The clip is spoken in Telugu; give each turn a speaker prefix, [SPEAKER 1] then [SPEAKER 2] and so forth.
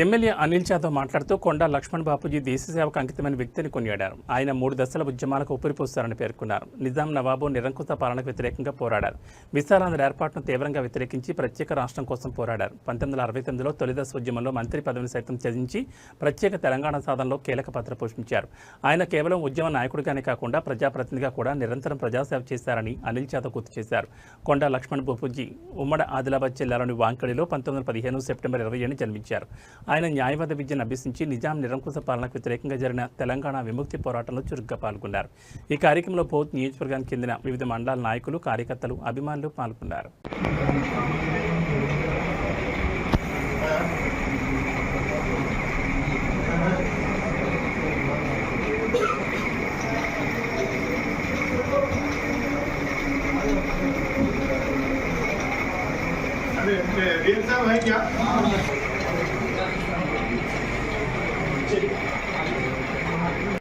[SPEAKER 1] ఎమ్మెల్యే అనిల్ జాదవ్ మాట్లాడుతూ కొండా లక్ష్మణ్ బాపూజీ దేశ సేవకు అంకితమైన వ్యక్తిని కొనియాడారు. ఆయన మూడు దశల ఉద్యమాలకు ఊపిరిపోస్తారని పేర్కొన్నారు. నిజాం నవాబు నిరంకుశ పాలనకు వ్యతిరేకంగా పోరాడారు. విశాలాంధ్ర ఏర్పాటును తీవ్రంగా వ్యతిరేకించి ప్రత్యేక రాష్ట్రం కోసం పోరాడారు. పంతొమ్మిది వందల అరవై తొమ్మిదిలో తొలిదశ ఉద్యమంలో మంత్రి పదవిని సైతం త్యజించి ప్రత్యేక తెలంగాణ సాధనలో కీలక పాత్ర పోషించారు. ఆయన కేవలం ఉద్యమ నాయకుడిగానే కాకుండా ప్రజాప్రతినిధిగా కూడా నిరంతరం ప్రజాసేవ చేశారని అనిల్ జాదవ్ గుర్తు చేశారు. కొండా లక్ష్మణ్ బాపూజీ ఉమ్మడి ఆదిలాబాద్ జిల్లాలోని వాంకడిలో పంతొమ్మిది వందల పదిహేను సెప్టెంబర్ ఇరవై ఏడు జన్మించారు. ఆయన న్యాయవాద విద్యను అభ్యసించి నిజాం నిరంకుశ పాలనకు వ్యతిరేకంగా జరిగిన తెలంగాణ విముక్తి పోరాటంలో చురుగ్గా పాల్గొన్నారు ఈ కార్యక్రమంలో పోత్ నియోజకవర్గానికి చెందిన వివిధ మండలాల నాయకులు కార్యకర్తలు అభిమానులు పాల్గొన్నారు Bien, bien, bien.